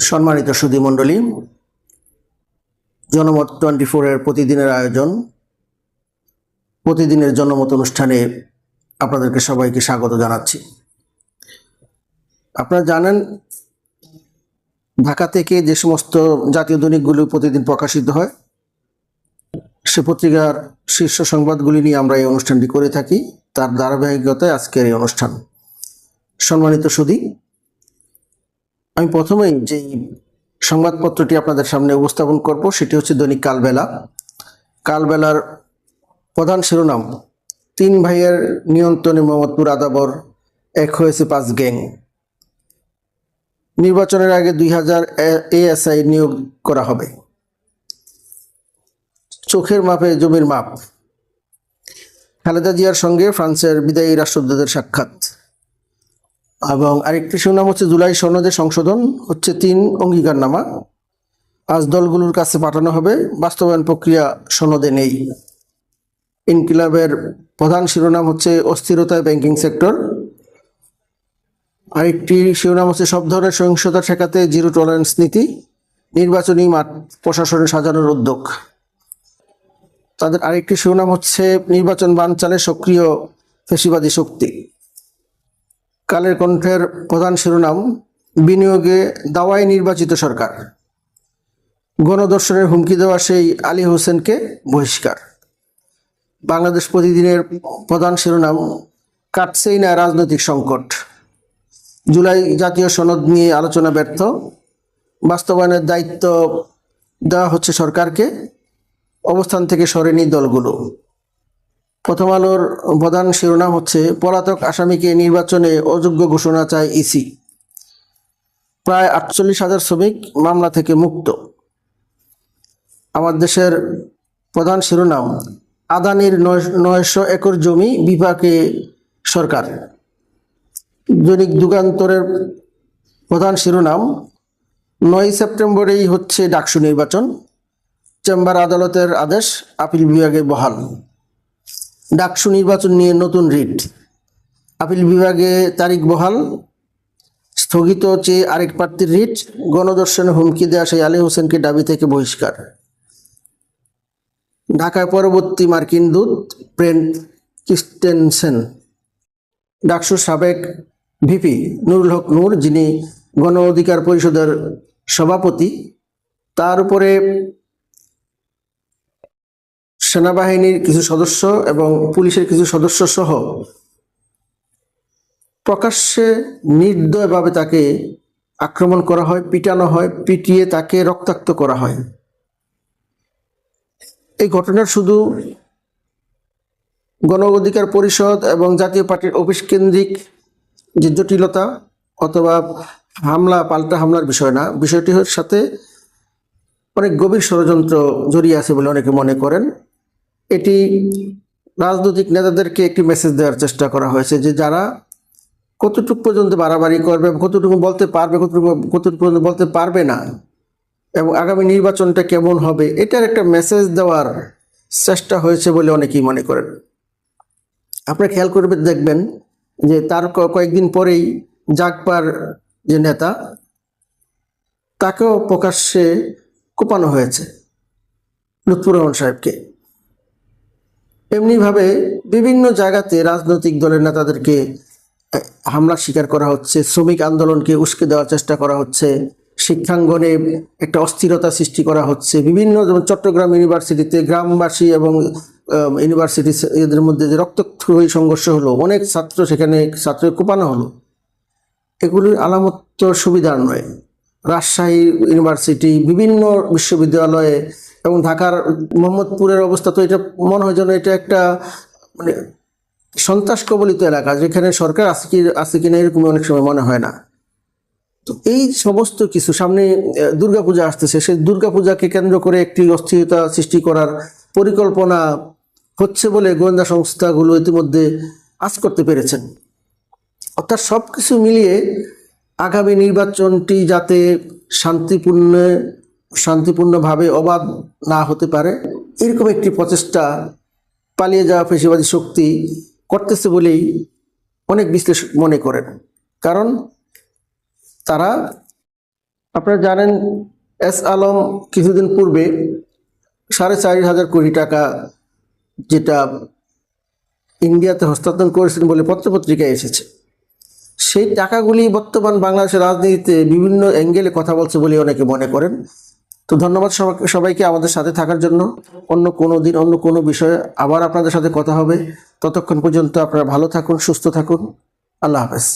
সম্মানিত সুধী মণ্ডলী জনমত টোয়েন্টি ফোরের প্রতিদিনের আয়োজন, প্রতিদিনের জনমত অনুষ্ঠানে আপনাদেরকে সবাইকে স্বাগত জানাচ্ছি। আপনারা জানেন, ঢাকা থেকে যে সমস্ত জাতীয় দৈনিকগুলো প্রতিদিন প্রকাশিত হয়, সে পত্রিকার শীর্ষ সংবাদগুলি নিয়ে আমরা এই অনুষ্ঠানটি করে থাকি। তার ধারাবাহিকতায় আজকের এই অনুষ্ঠান। সম্মানিত সুধী আমি প্রথমেই যে সংবাদপত্রটি আপনাদের সামনে উপস্থাপন করব, সেটি হচ্ছে দৈনিক কালবেলা। কালবেলার প্রধান শিরোনাম, তিন ভাইয়ের নিয়ন্ত্রণে মোহাম্মদপুর আদাবর, এক হয়েছে পাঁচ গ্যাং। নির্বাচনের আগে দুই হাজার এএসআই নিয়োগ করা হবে। চোখের মাপে জমির মাপ। খালেদা জিয়ার সঙ্গে ফ্রান্সের বিদায়ী রাষ্ট্রদূতের সাক্ষাৎ। এবং আরেকটি শিরোনাম হচ্ছে জুলাই সনদে সংশোধন হচ্ছে তিন অঙ্গীকারনামা। আজ দলগুলোর কাছে পাঠানো হবে। বাস্তবায়ন প্রক্রিয়া সনদে নেই। ইনকিলাবের প্রধান শিরোনাম হচ্ছে অস্থিরতায় ব্যাংকিং সেক্টর। আরেকটি শিরোনাম হচ্ছে সব ধরনের সহিংসতা ঠেকাতে জিরো টলারেন্স নীতি। নির্বাচনী মাঠ প্রশাসনে সাজানোর উদ্যোগ। তাদের আরেকটি শিরোনাম হচ্ছে নির্বাচন বানচালে সক্রিয় ফেসিবাদী শক্তি। কালের কণ্ঠের প্রধান শিরোনাম, বিনিয়োগে দাওয়ায় নির্বাচিত সরকার। গণদর্শনের হুমকি দেওয়া সেই আলী হোসেনকে বহিষ্কার। বাংলাদেশ প্রতিদিনের প্রধান শিরোনাম, কাটছেই না রাজনৈতিক সংকট। জুলাই জাতীয় সনদ নিয়ে আলোচনা ব্যর্থ। বাস্তবায়নের দায়িত্ব দেওয়া হচ্ছে সরকারকে। অবস্থান থেকে সরেনি দলগুলো। প্রথম আলোর প্রধান শিরোনাম হচ্ছে, পলাতক আসামিকে নির্বাচনে অযোগ্য ঘোষণা চায় ইসি। প্রায় আটচল্লিশ হাজার শ্রমিক মামলা থেকে মুক্ত। আমার দেশের প্রধান শিরোনাম, আদানির নয়- নয়শো একর জমি বিপাকে সরকার। দৈনিক যুগান্তরের প্রধান শিরোনাম, নয় সেপ্টেম্বরেই হচ্ছে ডাকসু নির্বাচন, চেম্বার আদালতের আদেশ, আপিল বিভাগে বহাল। ডাকসু নির্বাচন নিয়ে নতুন রিট। আপিল বিভাগে তারিখ বহাল। স্থগিত চেয়ে আরেক প্রার্থীর রিট। গণদর্শনে হুমকি দেওয়া সেই আলী হোসেনকে দাবি থেকে বহিষ্কার। ঢাকায় পরবর্তী মার্কিন দূত ব্রেন্ট ক্রিস্টেনসেন ডাকসুর সাবেক ভিপি নুরুল হক নূর, যিনি গণ অধিকার পরিষদের সভাপতি, তার উপরে সেনাবাহিনীর কিছু সদস্য এবং পুলিশের কিছু সদস্য সহ প্রকাশ্যে নির্দয়ভাবে তাকে আক্রমণ করা হয়, পিটানো হয়, পিটিয়ে তাকে রক্তাক্ত করা হয়। এই ঘটনার শুধু গণ অধিকার পরিষদ এবং জাতীয় পার্টির অফিস কেন্দ্রিক যে জটিলতা অথবা হামলা, পাল্টা হামলার বিষয় না, বিষয়টির সাথে অনেক গভীর ষড়যন্ত্র জড়িয়ে আছে বলে অনেকে মনে করেন। এটি রাজনৈতিক নেতাদেরকে একটি মেসেজ দেওয়ার চেষ্টা করা হয়েছে যে যারা কতটুকু পর্যন্ত বাড়াবাড়ি করবে কতটুকু বলতে পারবে, কতটুকু কতটুকু পর্যন্ত বলতে পারবে না এবং আগামী নির্বাচনটা কেমন হবে, এটার একটা মেসেজ দেওয়ার চেষ্টা হয়েছে বলে অনেকেই মনে করেন। আপনারা খেয়াল করবে দেখবেন যে তার কয়েকদিন পরেই জাগপার যে নেতা, তাকেও প্রকাশ্যে কোপানো হয়েছে লুৎফুর রহমান সাহেবকে। এমনিভাবে বিভিন্ন জায়গাতে রাজনৈতিক দলের নেতাদেরকে আহ, হামলার শিকার করা হচ্ছে শ্রমিক আন্দোলনকে উস্কে দেওয়ার চেষ্টা করা হচ্ছে শিক্ষাঙ্গনে একটা অস্থিরতা সৃষ্টি করা হচ্ছে বিভিন্ন যেমন চট্টগ্রাম ইউনিভার্সিটিতে গ্রামবাসী এবং ইউনিভার্সিটি এদের মধ্যে যে রক্তক্ষয়ী সংঘর্ষ হলো অনেক ছাত্র সেখানে ছাত্র কোপানো হলো। এগুলির আলামত সুবিধার নয়। রাজশাহী ইউনিভার্সিটি বিভিন্ন বিশ্ববিদ্যালয়ে এবং ঢাকার মোহাম্মদপুরের অবস্থা তো এটা মনে হয় যেন এটা একটা মানে সন্ত্রাস কবলিত এলাকা, যেখানে সরকার আছে কি, আছে কিনা এরকম অনেক সময় মনে হয় না। তো এই সমস্ত কিছু, সামনে দুর্গাপূজা আসতেছে, সেই দুর্গাপূজাকে কেন্দ্র করে একটি অস্থিরতা সৃষ্টি করার পরিকল্পনা হচ্ছে বলে গোয়েন্দা সংস্থাগুলো ইতিমধ্যে আজ করতে পেরেছেন। অর্থাৎ সব কিছু মিলিয়ে আগামী নির্বাচনটি যাতে শান্তিপূর্ণ শান্তিপূর্ণভাবে অবাধ না হতে পারে। এরকম একটি প্রচেষ্টা পালিয়ে যাওয়া ফেসিবাদী শক্তি করতেছে বলেই অনেক বিশ্লেষক মনে করেন। কারণ তারা, আপনারা জানেন, এস আলম কিছুদিন পূর্বে সাড়ে চার হাজার কোটি টাকা যেটা ইন্ডিয়াতে হস্তান্তর করেছেন বলে পত্রপত্রিকায় এসেছে। সেই টাকাগুলি বর্তমান বাংলাদেশের রাজনীতিতে বিভিন্ন অ্যাঙ্গেলে কথা বলছে বলে অনেকে মনে করেন। তো ধন্যবাদ সবাইকে আমাদের সাথে থাকার জন্য। অন্য কোনো দিন, অন্য কোনো বিষয়ে আবার আপনাদের সাথে কথা হবে। ততক্ষণ পর্যন্ত আপনারা ভালো থাকুন, সুস্থ থাকুন। আল্লাহ হাফেজ।